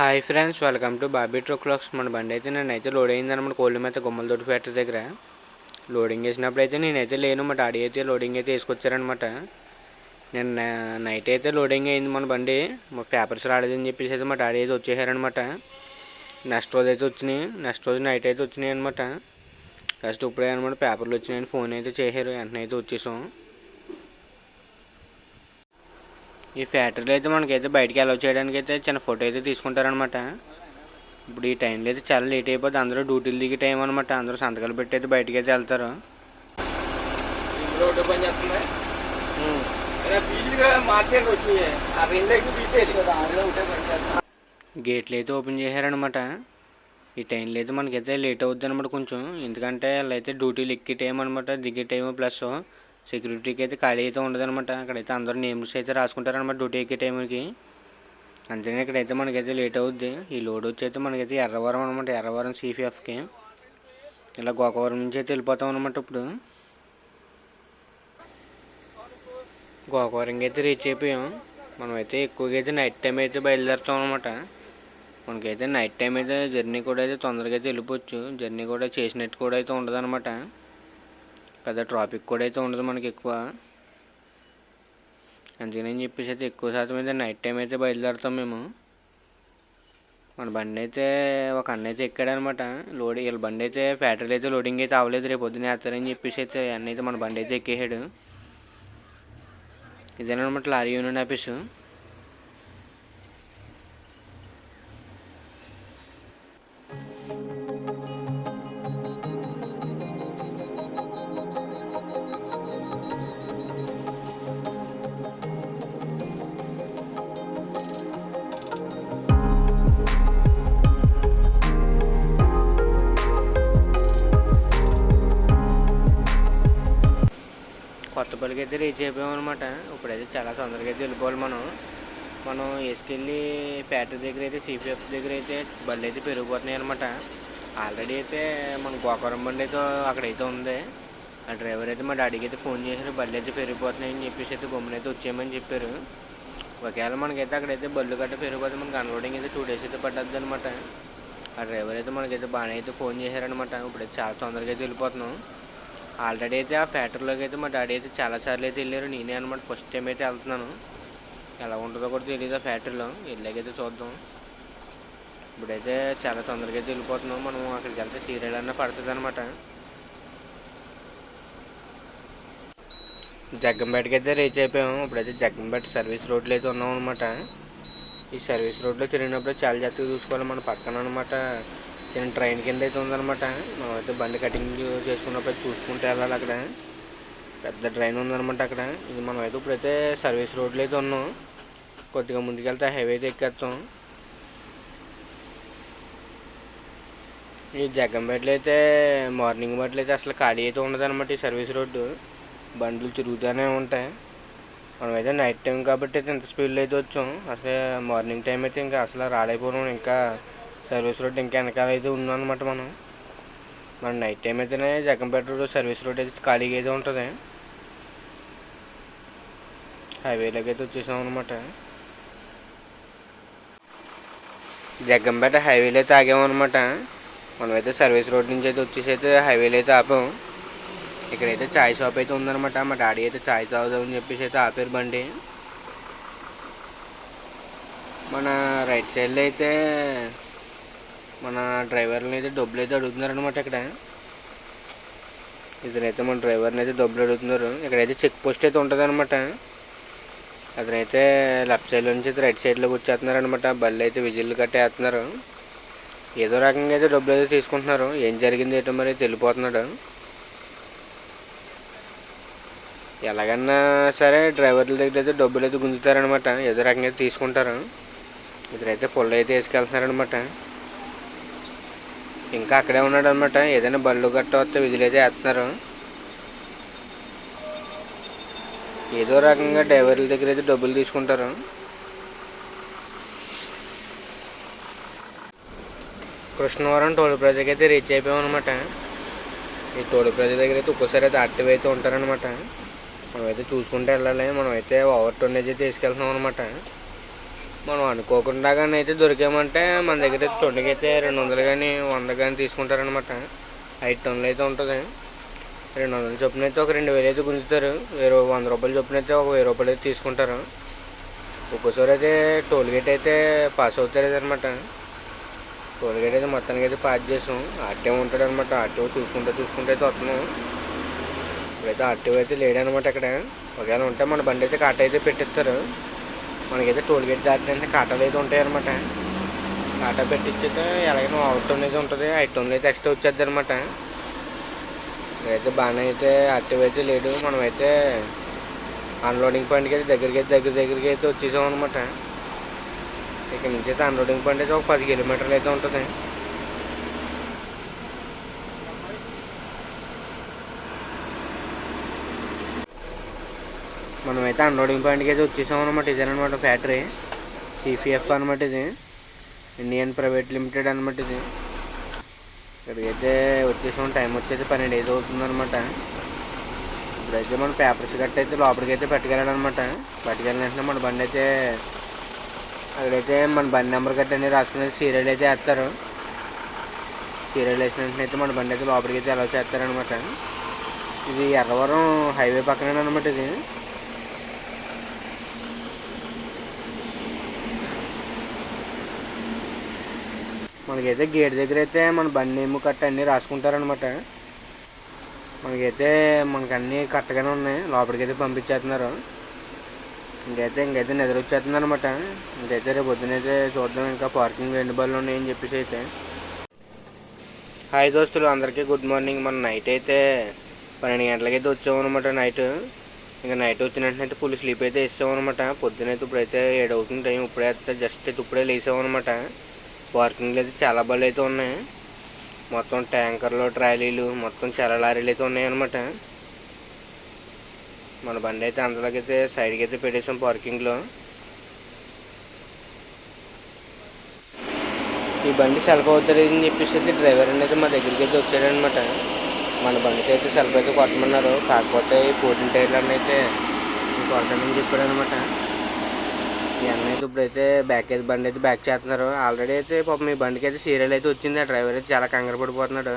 Hi friends welcome to Bobby truck clocks మన బండి అయితే నేనైతే లోడ్ అయిందన్నమాట కోళ్ళ మీద గుమ్మలతోటి ఫ్యాక్టరీ దగ్గర. లోడింగ్ వేసినప్పుడు అయితే నేనైతే లేను. మా డాడీ అయితే లోడింగ్ అయితే వేసుకొచ్చారనమాట నేను నైట్ అయితే లోడింగ్ అయింది మన బండి. మా పేపర్స్ రాలేదని చెప్పేసి అయితే మా డాడీ అయితే వచ్చేసారనమాట నెక్స్ట్ రోజు అయితే వచ్చినాయి. నెక్స్ట్ రోజు నైట్ అయితే వచ్చినాయి అనమాట నెక్స్ట్ ఇప్పుడే అనమాట పేపర్లు వచ్చినాయని ఫోన్ అయితే చేశారు. వెంటనే అయితే వచ్చేసాం. ఈ ఫ్యాక్టరీలో అయితే మనకైతే బయటికి అలౌ చేయడానికి అయితే చిన్న ఫోటో అయితే తీసుకుంటారనమాట ఇప్పుడు ఈ టైంలో అయితే చాలా లేట్ అయిపోద్ది. అందరూ డ్యూటీలు దిగే టైం అనమాట అందరూ సంతకాలు పెట్టి అయితే బయటికి అయితే వెళ్తారు. గేట్లు అయితే ఓపెన్ చేశారనమాట ఈ టైంలో అయితే మనకైతే లేట్ అవుద్ది అనమాట కొంచెం. ఎందుకంటే వాళ్ళైతే డ్యూటీలు ఎక్కే టైం అనమాట దిగే టైం ప్లస్ సెక్యూరిటీకి అయితే ఖాళీ అయితే ఉండదనమాట అక్కడైతే అందరూ నేమ్స్ అయితే రాసుకుంటారనమాట డ్యూటీ ఎక్కే టైంకి. అంతేనే ఇక్కడైతే మనకైతే లేట్ అవుద్ది. ఈ లోడ్ వచ్చి అయితే మనకైతే ఎర్రవరం అనమాట ఎర్రవరం సిపిఎఫ్కి ఇలా గోకవరం నుంచి అయితే వెళ్ళిపోతాం అనమాట ఇప్పుడు. గోకవరంకి అయితే రీచ్ అయిపోయాం. మనమైతే ఎక్కువగా అయితే నైట్ టైం అయితే బయలుదేరుతాం అనమాట మనకైతే నైట్ టైం అయితే జర్నీ కూడా అయితే తొందరగా అయితే వెళ్ళిపోవచ్చు. జర్నీ కూడా చేసినట్టు కూడా అయితే ఉండదు అనమాట పెద్ద ట్రాఫిక్ కూడా అయితే ఉండదు మనకి ఎక్కువ. అందుకని చెప్పేసి అయితే ఎక్కువ శాతం అయితే నైట్ టైం అయితే బయలుదేరుతాం మేము. మన బండి అయితే ఒక అన్న అయితే ఎక్కాడనమాట. లోడింగ్ వీళ్ళ బండి అయితే ఫ్యాక్టరీలో అయితే లోడింగ్ అయితే అవ్వలేదు రేపు పొద్దున్న వేస్తారని చెప్పేసి అయితే అన్న అయితే మన బండి అయితే ఎక్కేసాడు. ఇదేనమాట లారీ యూనియన్ ఆఫీసు కొత్తపల్లికి అయితే రీచ్ అయిపోయాం అనమాట ఇప్పుడైతే చాలా తొందరగా అయితే వెళ్ళిపోవాలి మనం. మనం వేసుకెళ్ళి ఫ్యాక్టరీ దగ్గర అయితే సిపిఎఫ్ దగ్గర అయితే బళ్ళు అయితే పెరిగిపోతున్నాయి అనమాట ఆల్రెడీ అయితే మన గోకవరం బండి అయితే అక్కడైతే ఉంది. ఆ డ్రైవర్ అయితే మా డాడీకి అయితే ఫోన్ చేశారు బళ్ళు అయితే పెరిగిపోతున్నాయి అని చెప్పేసి అయితే బొమ్మను అయితే వచ్చేయమని చెప్పారు. ఒకవేళ మనకైతే అక్కడైతే బళ్ళు గట్ట పెరిగిపోతే మనకి అన్లోడింగ్ అయితే టూ డేస్ అయితే పట్టద్దు అనమాట ఆ డ్రైవర్ అయితే మనకైతే బాగానే అయితే ఫోన్ చేశారనమాట ఇప్పుడైతే చాలా తొందరగా అయితే వెళ్ళిపోతున్నాం. ఆల్రెడీ అయితే ఆ ఫ్యాక్టరీలోకి అయితే మా డాడీ అయితే చాలాసార్లు అయితే వెళ్ళారు. నేనే అనమాట ఫస్ట్ టైం అయితే వెళ్తున్నాను. ఎలా ఉంటుందో కూడా తెలియదు ఆ ఫ్యాక్టరీలో వెళ్ళాకైతే చూద్దాం. ఇప్పుడైతే చాలా తొందరగా అయితే వెళ్ళిపోతున్నాం. మనం అక్కడికి వెళ్తే సీరియల్ అన్న పడుతుంది అనమాట జగ్గంపేటకి అయితే రీచ్ అయిపోయాం. ఇప్పుడైతే జగ్గంపేట సర్వీస్ రోడ్లో అయితే ఉన్నాం అనమాట ఈ సర్వీస్ రోడ్లో తిరిగినప్పుడు చాలా జాగ్రత్తగా చూసుకోవాలి మన పక్కన అనమాట చిన్న ట్రైన్ కింద అయితే ఉందన్నమాట. మనమైతే బండి కటింగ్ చేసుకున్నప్పుడు చూసుకుంటూ వెళ్ళాలి అక్కడ. పెద్ద ట్రైన్ ఉందన్నమాట అక్కడ. ఇది మనమైతే అయితే ఇప్పుడైతే సర్వీస్ రోడ్లో అయితే ఉన్నాం. కొద్దిగా ముందుకెళ్తే హైవే అయితే ఎక్కేస్తాం. ఈ జగ్గంపేటలో అయితే మార్నింగ్ బట్టలు అయితే అసలు ఖాళీ అయితే ఉండదనమాట ఈ సర్వీస్ రోడ్డు బండ్లు తిరుగుతూనే ఉంటాయి. మనమైతే నైట్ టైం కాబట్టి అయితే ఇంత స్పీడ్లో అయితే వచ్చాం. అసలు మార్నింగ్ టైం అయితే ఇంకా అసలు రాలేకపోవడం ఇంకా సర్వీస్ రోడ్ ఇంకా వెనకాల అయితే ఉందన్నమాట మనం. మన నైట్ టైం అయితేనే జగంపేట రోడ్ సర్వీస్ రోడ్ అయితే ఖాళీగా అయితే ఉంటుంది. హైవేలోకి అయితే వచ్చేసాం అనమాట జగ్గంపేట హైవేలో అయితే ఆగామన్నమాట మనమైతే సర్వీస్ రోడ్ నుంచి అయితే వచ్చేసి అయితే హైవేలో అయితే ఆపాం. ఇక్కడైతే చాయ్ షాప్ అయితే ఉందన్నమాట. మా డాడీ అయితే చాయ్ తాగుదామని చెప్పేసి అయితే ఆపారు బండి. మన రైట్ సైడ్లో అయితే మన డ్రైవర్ని అయితే డబ్బులు అయితే అడుగుతున్నారనమాట ఇక్కడ. ఇతనైతే మన డ్రైవర్ని అయితే డబ్బులు అడుగుతున్నారు. ఇక్కడైతే చెక్ పోస్ట్ అయితే ఉంటుంది అనమాట అతనైతే లెఫ్ట్ సైడ్ నుంచి అయితే రైట్ సైడ్లోకి వచ్చేస్తున్నారనమాట బళ్ళు అయితే విజిల్లు కట్టేస్తున్నారు. ఏదో రకంగా అయితే డబ్బులు అయితే తీసుకుంటున్నారు. ఏం జరిగింది ఏంటో మరి తెలిపోతున్నాడు. ఎలాగన్నా సరే డ్రైవర్ల దగ్గర అయితే డబ్బులు అయితే గుంజుతారనమాట ఏదో రకంగా అయితే తీసుకుంటారు. ఇద్దరైతే పుల్ల అయితే వేసుకెళ్తున్నారనమాట ఇంకా అక్కడే ఉన్నాడు అనమాట ఏదైనా బళ్ళు గట్ట వస్తే విధులు అయితే వేస్తున్నారు. ఏదో రకంగా డ్రైవర్ల దగ్గర అయితే డబ్బులు తీసుకుంటారు. కృష్ణవరం టోల్ ప్లాజాకి అయితే రీచ్ అయిపోయాం అనమాట ఈ టోల్ ప్లాజా దగ్గర అయితే ఒక్కోసారి అయితే యాక్టివ్ అయితే ఉంటారనమాట మనమైతే చూసుకుంటూ వెళ్ళాలి. మనమైతే ఓవర్ టోనేజ్ అయితే తీసుకెళ్తున్నాం అనమాట మనం అనుకోకుండా కానీ అయితే దొరికామంటే మన దగ్గర ట్వంటీకి అయితే రెండు వందలు కానీ వంద కానీ తీసుకుంటారనమాట ఐదు టన్నులు అయితే ఉంటుంది. రెండు వందల చొప్పున అయితే ఒక రెండు వేలు అయితే గుంజుతారు. వేరే వంద రూపాయలు చొప్పున అయితే ఒక వెయ్యి రూపాయలు అయితే తీసుకుంటారు. ఒక్కోసారి అయితే టోల్ గేట్ అయితే పాస్ అవుతారు అనమాట టోల్ గేట్ అయితే మొత్తానికి అయితే పాస్ చేసాం. ఆర్టీఓ ఉంటాడు అనమాట ఆర్టీఓ చూసుకుంటే చూసుకుంటే అయితే వస్తున్నాం. ఇప్పుడైతే ఆర్టీఓ అయితే లేడనమాట అక్కడ. ఒకవేళ ఉంటే మన బండి అయితే కాట అయితే పెట్టిస్తారు. మనకైతే టోల్ గేట్ దాటినంటే కాటాలు అయితే ఉంటాయి అనమాట కాటా పెట్టించితే ఎలాగైనా అవుట్ టోన్ అయితే ఉంటుంది ఐదు అయితే ఎక్స్ట్రా వచ్చేది అనమాట ఇక్కడైతే బాగానే అయితే యాక్టివ్ అయితే లేడు మనమైతే అన్లోడింగ్ పాయింట్కి అయితే దగ్గరికి అయితే దగ్గర దగ్గరికి అయితే వచ్చేసాం అనమాట ఇక్కడ నుంచి అయితే అన్లోడింగ్ పాయింట్ అయితే ఒక పది కిలోమీటర్లు అయితే ఉంటుంది. మనమైతే అన్లోడింగ్ పాయింట్కి అయితే వచ్చేసాం అనమాట ఇదేనమాట ఫ్యాక్టరీ సిపిఎఫ్ అనమాట ఇది. ఇండియన్ ప్రైవేట్ లిమిటెడ్ అనమాట ఇది. ఇక్కడికైతే వచ్చేసాం. టైం వచ్చేది పన్నెండు ఐదు అవుతుందనమాట ఇప్పుడైతే మన పేపర్స్ గట్ట అయితే లోపలికి అయితే పట్టుకెళ్ళాలన్నమాట. పట్టుకెళ్ళిన వెంటనే మన బండి అయితే అక్కడైతే మన బండి నెంబర్ గట్ట అనేది రాసుకుని సీరియల్ అయితే వేస్తారు. సీరియల్ వేసిన వెంటనే అయితే మన బండి అయితే లోపలికి అయితే చేస్తారనమాట ఇది ఎర్రవరం హైవే పక్కనే అనమాట ఇది. మనకైతే గేట్ దగ్గర అయితే మన బండి నేమ్ కట్ట అన్నీ రాసుకుంటారనమాట మనకైతే మనకు అన్నీ కరెక్ట్గానే ఉన్నాయి. లోపలికి అయితే పంపించేస్తున్నారు. ఇంకైతే ఇంకైతే నిద్ర వచ్చేస్తుంది అనమాట ఇంకైతే రేపు పొద్దునైతే చూద్దాం. ఇంకా పార్కింగ్ ఎన్ని బళ్ళు ఉన్నాయని చెప్పేసి అయితే. హాయ్ దోస్తులు అందరికీ గుడ్ మార్నింగ్. మన నైట్ అయితే పన్నెండు గంటలకైతే వచ్చామన్నమాట నైట్. ఇంకా నైట్ వచ్చిన వెంటనే అయితే ఫుల్ స్లీప్ అయితే వేసామన్నమాట పొద్దునైతే ఇప్పుడైతే ఏడు అవుతుంది టైం. ఇప్పుడే జస్ట్ అయితే ఇప్పుడే లేసామన్నమాట పార్కింగ్లో అయితే చాలా బళ్ళు అయితే ఉన్నాయి. మొత్తం ట్యాంకర్లు ట్రాలీలు మొత్తం చాలా లారీలు అయితే ఉన్నాయన్నమాట. మన బండి అయితే అందులోకైతే సైడ్కి అయితే పెట్టేసాం పార్కింగ్లో. ఈ బండి సెల్ఫ్ అవుతుంది అని చెప్పేసి అయితే డ్రైవర్ అనేది మా దగ్గరికి అయితే వచ్చాడనమాట మన బండికి అయితే సెల్ఫ్ అయితే కొట్టమన్నారు. కాకపోతే ఈ ఫోర్టీన్ టైర్లు అయితే కొడతానని చెప్పాడనమాట అనమాట ఈ అయితే ఇప్పుడైతే బ్యాక్ అయితే బండి అయితే బ్యాక్ చేస్తున్నారు. ఆల్రెడీ అయితే పాపం మీ బండికి అయితే సీరియల్ అయితే వచ్చింది. ఆ డ్రైవర్ అయితే చాలా కంగారు పడిపోతున్నాడు.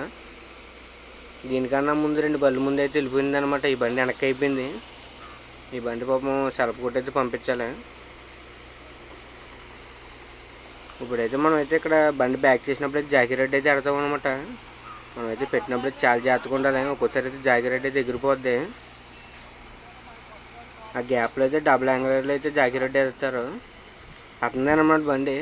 దీనికన్నా ముందు రెండు బళ్ళు ముందు అయితే వెళ్ళిపోయింది అనమాట ఈ బండి వెనక్కి అయిపోయింది. ఈ బండి పాపం సెలపు కొట్టి అయితే పంపించాలి. ఇప్పుడైతే మనం అయితే ఇక్కడ బండి బ్యాక్ చేసినప్పుడు అయితే జాకీ రెడ్డి అయితే ఎడతాం అనమాట మనం అయితే పెట్టినప్పుడు చాలా జాగ్రత్తగా ఉండాలి. ఒక్కోసారి అయితే జాకీ రెడ్ అయితే ఎగిరిపోద్ది. ఆ గ్యాప్లో అయితే డబుల్ యాంగిల్లో అయితే జాకీ వేస్తారు అతనిదేనమాట బండి.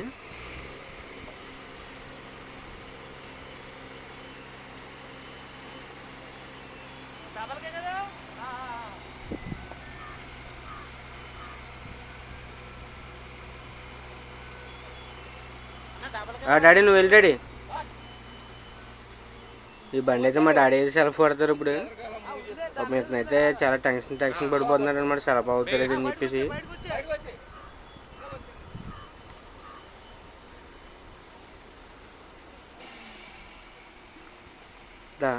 ఆ డాడీ నువ్వు వెళ్ళి డాడీ. ఈ బండి అయితే మా డాడీ సెల్ఫ్ పడతారు ఇప్పుడు. పాపం అయితే చాలా టెన్షన్ టెన్షన్ పడిపోతున్నాడు అనమాట సెలవు అవుతలేదు అని చెప్పేసి.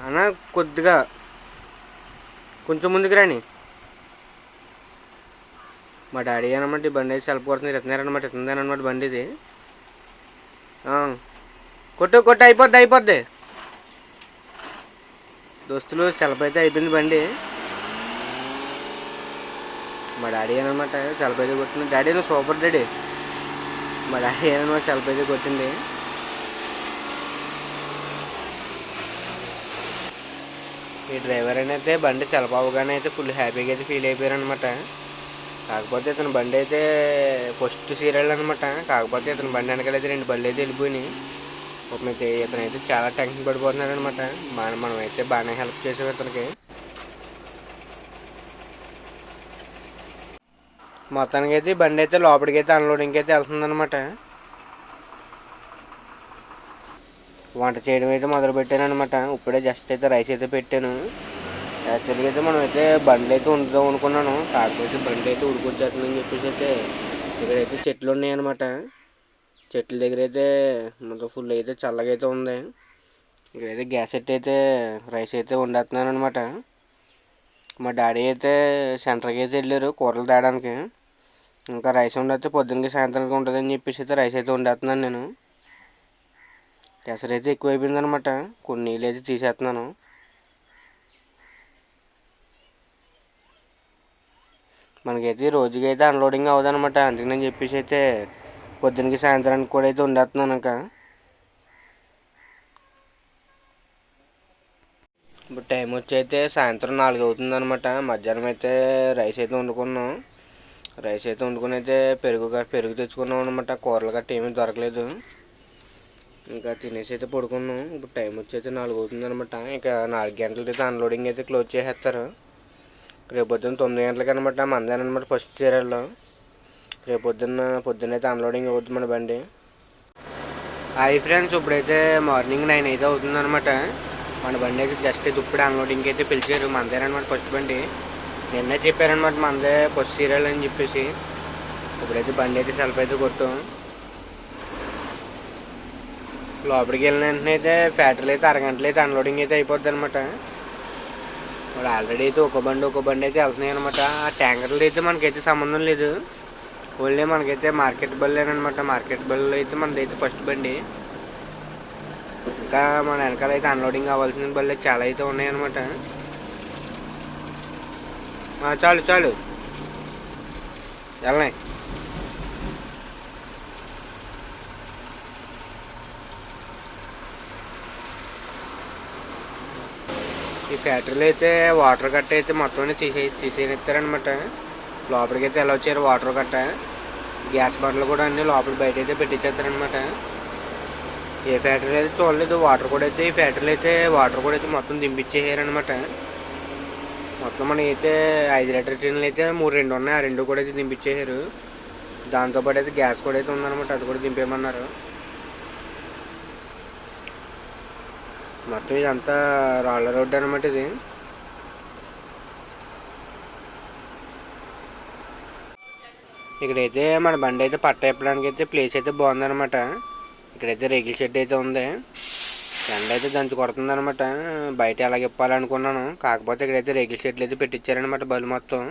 అన్న కొద్దిగా కొంచెం ముందుకు రాని. మా డాడీ అనమాట ఈ బండి అయితే సెల్ఫ్ కొడుతుంది ఇతనేరనమాట అనమాట బండి ఇది. కొట్టు కొట్టు అయిపోద్ది అయిపోద్ది. దోస్తులు సెలవు అయితే అయిపోయింది బండి. మా డాడీ అనమాట సెలవు అయితే కొట్టింది. డాడీ నువ్వు సూపర్ డాడీ. మా డాడీ అనమాట సెలవు అయితే కొట్టింది. ఈ డ్రైవర్ అయితే బండి సెలవు అవ్వగానే అయితే ఫుల్ హ్యాపీగా అయితే ఫీల్ అయిపోయారు అనమాట కాకపోతే ఇతను బండి అయితే ఫస్ట్ సీరియల్ అనమాట కాకపోతే ఇతను బండి వెనకాల అయితే రెండు బళ్ళు అయితే వెళ్ళిపోయినాయి. అయితే ఇతను అయితే చాలా టెన్షన్ పడిపోతున్నాడు అనమాట బాగా మనం అయితే బాగానే హెల్ప్ చేసాం ఇతనికి. మొత్తానికి అయితే బండి అయితే లోపలికి అయితే అన్లోడింగ్కి అయితే వెళ్తుంది అనమాట వంట చేయడం అయితే మొదలు పెట్టాను అనమాట ఇప్పుడే జస్ట్ అయితే రైస్ అయితే పెట్టాను. యాక్చువల్గా అయితే మనం అయితే బండి అయితే ఉండుదాం అనుకున్నాను. కాకపోతే బండి అయితే ఉడికొచ్చేస్తుందని చెప్పేసి అయితే ఇక్కడైతే చెట్లు ఉన్నాయి అనమాట చెట్ల దగ్గర అయితే మొత్తం ఫుల్ అయితే చల్లగా అయితే ఉంది. ఇక్కడైతే గ్యాస్ సెట్ అయితే రైస్ అయితే వండేస్తున్నాను అనమాట మా డాడీ అయితే సెంటర్కి అయితే వెళ్ళారు కూరలు తేయడానికి ఇంకా రైస్ వండితే పొద్దున్నకి సాయంత్రానికి ఉంటుందని చెప్పేసి అయితే రైస్ అయితే వండేస్తున్నాను నేను. ఎసరు అయితే ఎక్కువైపోయింది అనమాట కొన్ని నీళ్ళు అయితే తీసేస్తున్నాను. మనకైతే ఈ రోజుకి అయితే అన్లోడింగ్ అవ్వదనమాట అందుకని చెప్పేసి అయితే పొద్దునకి సాయంత్రానికి కూడా అయితే వండేస్తున్నాను ఇంకా ఇప్పుడు టైం వచ్చి అయితే సాయంత్రం నాలుగు అవుతుంది అనమాట మధ్యాహ్నం అయితే రైస్ అయితే వండుకున్నాం. రైస్ అయితే వండుకుని అయితే పెరుగు పెరుగు తెచ్చుకున్నాం అనమాట కూరలు గట్ట ఏమీ దొరకలేదు. ఇంకా తినేసి అయితే పడుకున్నాం. ఇప్పుడు టైం వచ్చి అయితే నాలుగు అవుతుంది అనమాట ఇంకా నాలుగు గంటలకి అయితే అన్లోడింగ్ అయితే క్లోజ్ చేసేస్తారు. రేపు పొద్దున్న తొమ్మిది గంటలకి అనమాట మందేనమాట ఫస్ట్ చీరల్లో రేపు పొద్దున్న పొద్దున్న అయితే అన్లోడింగ్ అవుతుంది మన బండి. హాయ్ ఫ్రెండ్స్ ఇప్పుడైతే మార్నింగ్ నైన్ అయితే అవుతుంది అనమాట మన బండి అయితే జస్ట్ ఇప్పుడు అన్లోడింగ్కి అయితే పిలిచారు. మనదేనమాట ఫస్ట్ బండి. నిన్నే చెప్పారనమాట మనదే ఫస్ట్ సీరియల్ అని చెప్పేసి. ఇప్పుడైతే బండి అయితే సెల్ఫ్ అయితే కొట్టాం లోపలికి వెళ్ళిన వెంటనే అయితే ఫ్యాక్టరీలు అయితే అరగంటలు అయితే అన్లోడింగ్ అయితే అయిపోద్ది అనమాట ఇప్పుడు ఆల్రెడీ అయితే ఒక బండి ఒక బండి అయితే వెళ్తున్నాయి అనమాట ఆ ట్యాంకర్లు అయితే మనకైతే సంబంధం లేదు. ఓన్లీ మనకైతే మార్కెట్ బల్లేనమాట మార్కెట్ బల్లో అయితే మనదైతే ఫస్ట్ బండి. ఇంకా మన వెనకాల అయితే అన్లోడింగ్ అవ్వాల్సిన బల్లే చాలా అయితే ఉన్నాయన్నమాట. చాలు చాలు. వెళ్ళనాయి ఈ ఫ్యాక్టరీలో అయితే వాటర్ కట్ట అయితే మొత్తం తీసే తీసేస్తారనమాట లోపలికి అయితే ఎలా వచ్చారు? వాటర్ గట్ట? గ్యాస్ బండ్లు కూడా అన్నీ లోపల బయట అయితే పెట్టించేస్తారనమాట ఏ ఫ్యాక్టరీ అయితే చూడలేదు వాటర్ కూడా అయితే ఈ ఫ్యాక్టరీలు అయితే వాటర్ కూడా అయితే మొత్తం దింపించేసారనమాట మొత్తం మనం అయితే ఐదు లీటర్ టిన్లు అయితే మూడు రెండు ఉన్నాయి ఆ రెండు కూడా అయితే దింపించేసారు దాంతోపాటు అయితే గ్యాస్ కూడా అయితే ఉందన్నమాట అది కూడా దింపేయమన్నారు. మొత్తం ఇదంతా రాళ్ళ రోడ్డు అనమాట ఇది. ఇక్కడైతే మన బండి అయితే పట్ట ఇప్పడానికి అయితే ప్లేస్ అయితే బాగుందన్నమాట. ఇక్కడైతే రేగిల్ షెడ్ అయితే ఉంది. ఎండ అయితే దంచి కొడుతుంది అనమాట బయట ఎలాగ ఇప్పాలనుకున్నాను. కాకపోతే ఇక్కడైతే రేగిల్ షెడ్లు అయితే పెట్టించారనమాట బళ్ళు మొత్తం.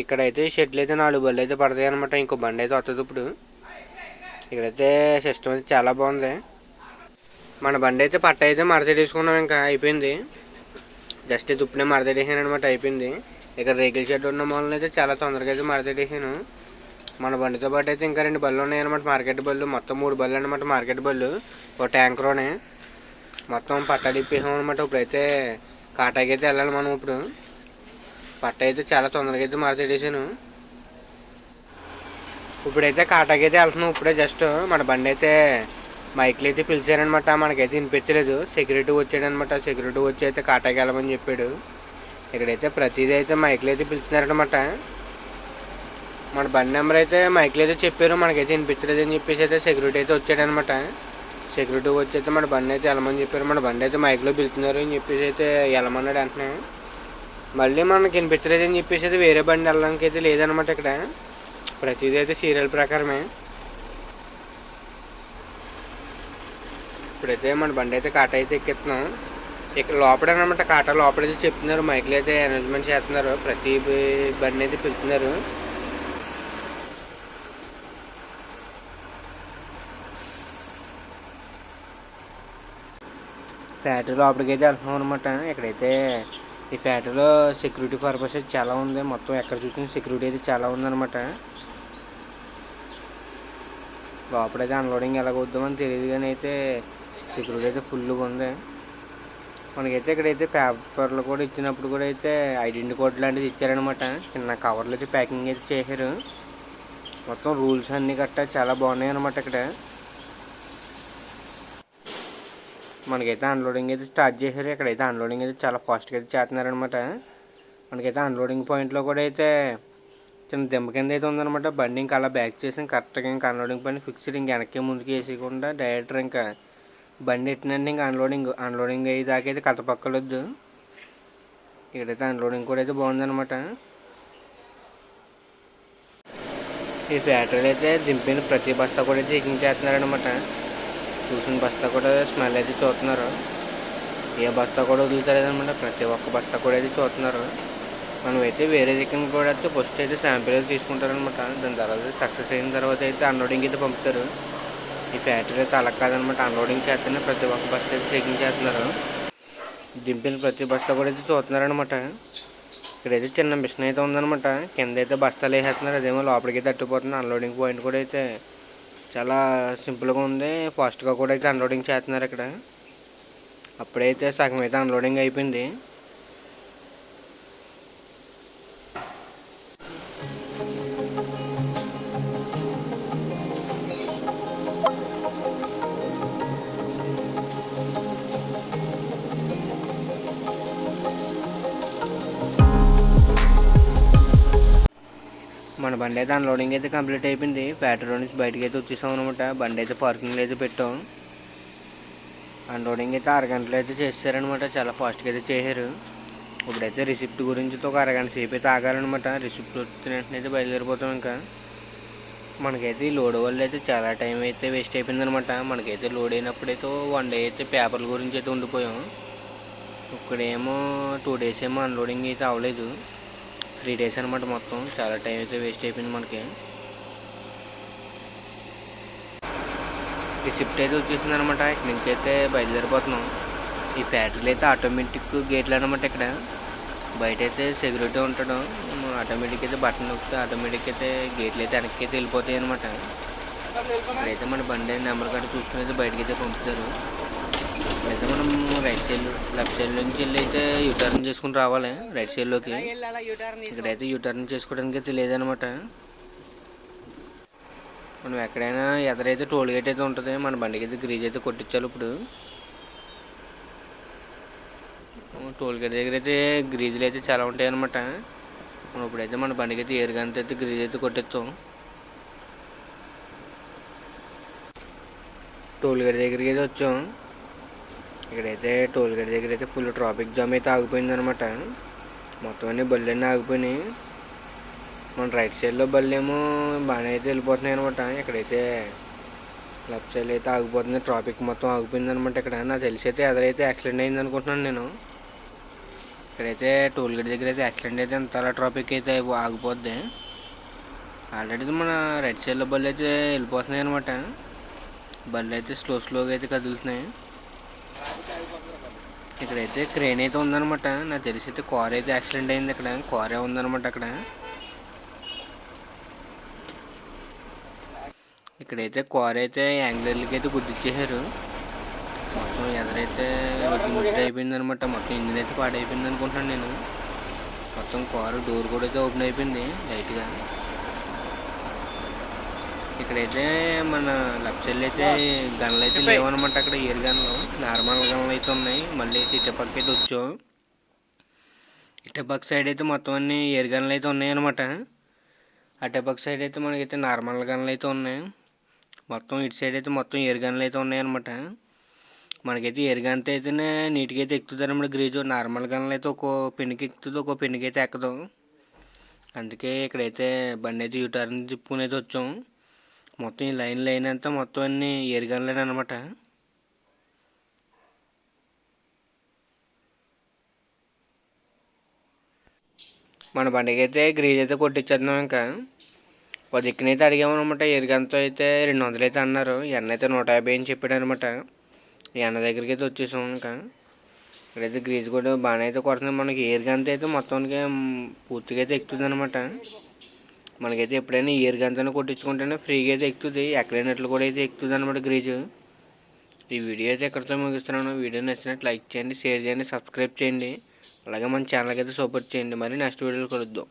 ఇక్కడైతే షెడ్లు అయితే నాలుగు బళ్ళు అయితే పడతాయి అనమాట ఇంకో బండి అయితే వస్తుంది ఇప్పుడు. ఇక్కడైతే సిస్టమ్ అయితే చాలా బాగుంది. మన బండి అయితే పట్ట అయితే మడతెట్టేసుకున్నాం ఇంకా అయిపోయింది. జస్ట్ ఇది ఇప్పుడే మడతెట్టేసాను అనమాట అయిపోయింది. ఇక్కడ రేకుల షెడ్ ఉన్న మూలన అయితే చాలా తొందరగా అయితే మడతెట్టేసాను మన బండితో పాటు అయితే ఇంకా రెండు బళ్ళు ఉన్నాయన్నమాట. మార్కెట్ బళ్ళు మొత్తం మూడు బళ్ళు అనమాట మార్కెట్ బళ్ళు. ఒక ట్యాంకర్లోనే మొత్తం పట్టాలు ఇప్పేసాం అనమాట ఇప్పుడైతే కాటాకి అయితే వెళ్ళాలి మనం ఇప్పుడు. పట్ట అయితే చాలా తొందరగా అయితే మడతెట్టేసాను ఇప్పుడైతే కాటాకి అయితే వెళ్తున్నాం. ఇప్పుడే జస్ట్ మన బండి అయితే మైక్లు అయితే పిలిచారనమాట మనకైతే వినిపించలేదు. సెక్యూరిటీ వచ్చాడనమాట సెక్యూరిటీ వచ్చి అయితే కాటాకి వెళ్ళమని చెప్పాడు. ఇక్కడైతే ప్రతిదీ అయితే మైక్లో అయితే పిలుస్తున్నారనమాట మన బండి నెంబర్ అయితే మైక్లో అయితే చెప్పారు మనకైతే వినిపించలేదు అని చెప్పేసి అయితే సెక్యూరిటీ అయితే వచ్చాడనమాట సెక్యూరిటీ వచ్చి అయితే మన బండి అయితే వెళ్ళమని చెప్పారు మన బండి అయితే మైక్లో పిలుతున్నారు అని చెప్పేసి అయితే వెళ్ళమన్నాడు అంటున్నా మళ్ళీ మనకి వినిపించలేదు అని చెప్పేసి అయితే వేరే బండి వెళ్ళడానికి అయితే లేదనమాట ఇక్కడ. ప్రతిదీ అయితే సీరియల్ ప్రకారమే. ఇప్పుడైతే మన బండి అయితే కాట అయితే ఎక్కిస్తున్నాం. ఇక్కడ లోపల అనమాట కాట లోపలైతే చెప్తున్నారు. మైక్లు అయితే అనౌన్స్మెంట్ చేస్తున్నారు. ప్రతి బండి అయితే పిలుతున్నారు ఫ్యాక్టరీ లోపలికి అయితే వెళ్తున్నాం అనమాట ఇక్కడైతే ఈ ఫ్యాక్టరీలో సెక్యూరిటీ పర్పస్ అయితే చాలా ఉంది. మొత్తం ఎక్కడ చూసినా సెక్యూరిటీ అయితే చాలా ఉందన్నమాట లోపలైతే అన్లోడింగ్ ఎలాగొద్దామని తెలియదు కానీ అయితే సెక్యూరిటీ అయితే ఫుల్గా ఉంది. మనకైతే ఇక్కడైతే పేపర్లు కూడా ఇచ్చినప్పుడు కూడా అయితే ఐడెంటి కార్డు లాంటిది ఇచ్చారనమాట చిన్న కవర్లు అయితే ప్యాకింగ్ అయితే చేశారు. మొత్తం రూల్స్ అన్నీ గట్టా చాలా బాగున్నాయి అనమాట ఇక్కడ. మనకైతే అన్లోడింగ్ అయితే స్టార్ట్ చేశారు. ఇక్కడైతే అన్లోడింగ్ అయితే చాలా ఫాస్ట్గా అయితే చేస్తున్నారనమాట మనకైతే అన్లోడింగ్ పాయింట్లో కూడా అయితే చిన్న దెబ్బ కింద అయితే ఉందన్నమాట. బండి ఇంకా అలా బ్యాక్ చేసి కరెక్ట్గా ఇంకా అన్లోడింగ్ పని ఫిక్స్డ్. ఇంకా వెనక్కి ముందుకు వేసేయకుండా డైరెక్టర్ ఇంకా బండి ఎట్టినండి ఇంకా అన్లోడింగ్ అన్లోడింగ్ అయ్యి దాకైతే అయితే కథ పక్కలొద్దు. ఇక్కడైతే అన్లోడింగ్ కూడా అయితే బాగుందన్నమాట. ఈ ఫ్యాక్టరీలో అయితే దింపిన ప్రతి బస్తా కూడా అయితే చెకింగ్ చేస్తున్నారనమాట చూసిన బస్తా కూడా స్మెల్ అయితే చూస్తున్నారు. ఏ బస్తా కూడా వదులుతారనమాట ప్రతి ఒక్క బస్తా కూడా అయితే చూస్తున్నారు. మనమైతే వేరే దగ్గర కూడా అయితే ఫస్ట్ అయితే శాంపిల్ అయితే తీసుకుంటారనమాట దాని తర్వాత సక్సెస్ అయిన తర్వాత అయితే అన్లోడింగ్ అయితే పంపుతారు. ఈ ఫ్యాక్టరీ అయితే అలా కాదనమాట. అన్లోడింగ్ చేస్తేనే ప్రతి ఒక్క బస్సు అయితే చెకింగ్ చేస్తున్నారు. దింపిన ప్రతి బస్తా కూడా అయితే చూస్తున్నారనమాట. ఇక్కడైతే చిన్న మిషన్ అయితే ఉందన్నమాట కింద అయితే బస్తాలు వేసేస్తున్నారు అదేమో లోపలికి తట్టిపోతుంది అన్లోడింగ్ పాయింట్ కూడా అయితే చాలా సింపుల్గా ఉంది. ఫాస్ట్గా కూడా అయితే అన్లోడింగ్ చేస్తున్నారు ఇక్కడ. అప్పుడైతే సగం అయితే అన్లోడింగ్ అయిపోయింది. మన బండి అయితే అన్లోడింగ్ అయితే కంప్లీట్ అయిపోయింది. ఫ్యాక్టరీలో నుంచి బయటకి అయితే వచ్చేసాం అనమాట బండి అయితే పార్కింగ్లో అయితే పెట్టాం. అన్లోడింగ్ అయితే అరగంటలో అయితే చేస్తారనమాట చాలా ఫాస్ట్గా అయితే చేశారు. ఇప్పుడైతే రిసిప్ట్ గురించి ఒక అరగంట సేపు అయితే ఆగాలన్నమాట. రిసిప్ట్ వచ్చిన వెంటనే అయితే బయలుదేరిపోతాం ఇంకా. మనకైతే ఈ లోడ్ వల్ల అయితే చాలా టైం అయితే వేస్ట్ అయిపోయిందనమాట మనకైతే లోడ్ అయినప్పుడైతే వన్ డే అయితే పేపర్ల గురించి అయితే ఉండిపోయాం. ఇక్కడేమో టూ డేస్ ఏమో అన్లోడింగ్ అయితే అవ్వలేదు. త్రీ డేస్ అనమాట మొత్తం. చాలా టైం అయితే వేస్ట్ అయిపోయింది మనకి. రిసిప్ట్ అయితే వచ్చేసింది అనమాట ఇక్కడ నుంచి అయితే బయలుదేరిపోతున్నాం. ఈ ఫ్యాక్టరీలు అయితే ఆటోమేటిక్ గేట్లు అనమాట ఇక్కడ. బయట అయితే సెక్యూరిటీ ఉంటాడు. ఆటోమేటిక్ అయితే బటన్ నొక్కితే ఆటోమేటిక్ అయితే గేట్లు అయితే వెనక్కి అయితే వెళ్ళిపోతాయి అనమాట ఇక్కడైతే మన బండి నెంబర్ కార్డు చూసుకుని అయితే బయటకి అయితే పంపుతారు. అయితే మనం రైట్ సైడ్ లెఫ్ట్ సైడ్ నుంచి వెళ్ళి అయితే యూటర్న్ చేసుకుని రావాలి రైట్ సైడ్లోకి ఇక్కడైతే యూటర్న్ చేసుకోవడానికి అయితే లేదనమాట మనం ఎక్కడైనా ఎదరైతే టోల్ గేట్ అయితే ఉంటుంది మన బండికి అయితే గ్రీజ్ అయితే కొట్టించాలి ఇప్పుడు. టోల్ గేట్ దగ్గర అయితే గ్రీజులు అయితే చాలా ఉంటాయి అనమాట మనం ఇప్పుడైతే మన బండికి అయితే గన్ అయితే గ్రీజ్ అయితే కొట్టిస్తాం. టోల్ గేట్ దగ్గరికి అయితే వచ్చాం. ఇక్కడైతే టోల్ గేట్ దగ్గర అయితే ఫుల్ ట్రాఫిక్ జామ్ అయితే ఆగిపోయింది అనమాట మొత్తం అన్ని బళ్ళు అన్నీ ఆగిపోయినాయి. మన రైట్ సైడ్లో బళ్ళు ఏమో బాగానే అయితే వెళ్ళిపోతున్నాయి అనమాట ఇక్కడైతే లెఫ్ట్ సైడ్ అయితే ఆగిపోతుంది. ట్రాఫిక్ మొత్తం ఆగిపోయింది అనమాట ఇక్కడ. నాకు తెలిసి అయితే ఎదరైతే యాక్సిడెంట్ అయింది అనుకుంటున్నాను నేను. ఇక్కడైతే టోల్ గేట్ దగ్గర అయితే యాక్సిడెంట్ అయితే అంతలా ట్రాఫిక్ అయితే ఆగిపోద్ది. ఆల్రెడీ మన రైట్ సైడ్లో బళ్ళు అయితే వెళ్ళిపోతున్నాయి అనమాట బళ్ళు అయితే స్లో స్లోగా అయితే కదులుతున్నాయి. ఇక్కడైతే క్రేన్ అయితే ఉందనమాట నాకు తెలిసి అయితే కార్ అయితే యాక్సిడెంట్ అయింది ఇక్కడ. కారే ఉందనమాట అక్కడ. ఇక్కడైతే కార్ అయితే యాంగిలర్లకి అయితే గుద్దిచ్చేసారు మొత్తం ఎదరైతే ముద్ర అయిపోయింది అనమాట మొత్తం ఇంజిన్ అయితే పాడైపోయింది అనుకుంటున్నాను నేను. మొత్తం కారు డోర్ కూడా అయితే ఓపెన్ అయిపోయింది లైట్గా. ఇక్కడైతే మన సైడ్ అయితే గన్లు అయితే లేవన్నమాట అక్కడ ఎయిర్ గన్లు. నార్మల్ గన్లు అయితే ఉన్నాయి. మళ్ళీ అయితే ఇటు పక్క అయితే వచ్చాం. ఇటు పక్క సైడ్ అయితే మొత్తం అన్ని ఎయిర్ గన్లు అయితే ఉన్నాయి అనమాట అటు పక్క సైడ్ అయితే మనకైతే నార్మల్ గన్లు అయితే ఉన్నాయి. మొత్తం ఇటు సైడ్ అయితే మొత్తం ఎయిర్ గన్లు అయితే ఉన్నాయి అనమాట మనకైతే ఎయిర్ గన్తో అయితేనే నీట్గా అయితే ఎక్కుతుంది అనమాట గ్రీజు. నార్మల్ గన్లు అయితే ఒక్కో పెన్నుకి ఎక్కుతుంది ఒక్కో పెన్నుకి అయితే ఎక్కదు. అందుకే ఇక్కడైతే బండి అయితే యూటర్న్ తిప్పుకుని అయితే వచ్చాం. మొత్తం ఈ లైన్ లైన్ అంతా మొత్తం అన్ని ఎయిర్ అనమాట మన బండికి అయితే గ్రీజ్ అయితే కొట్టించేద్దాం ఇంకా. ఒక దిక్కునైతే అడిగామన్నమాట ఎయిర్ అయితే రెండు వందలు అయితే అన్నారు ఎన్న అయితే నూట యాభై అని చెప్పాడు అనమాట ఎన్న దగ్గరికి అయితే వచ్చేసాం ఇంకా. ఇక్కడైతే గ్రీజ్ కూడా బాగానే అయితే కొడుతుంది మనకి ఎయిర్ అయితే మొత్తానికి పూర్తిగా అయితే ఎక్కుతుంది అనమాట మనకైతే ఎప్పుడైనా ఇయర్ గంతనే కొట్టించుకుంటేనే ఫ్రీగా అయితే ఎక్కుతుంది. ఎక్కడైనట్లు కూడా అయితే ఎక్కుతుంది అనమాట గ్రీజు ఈ వీడియో అయితే ఎక్కడితో ముగిస్తున్నాను. వీడియో నచ్చినట్టు లైక్ చేయండి షేర్ చేయండి సబ్స్క్రైబ్ చేయండి. అలాగే మన ఛానల్కి అయితే సపోర్ట్ చేయండి. మరి నెక్స్ట్ వీడియోలో కలుద్దాం.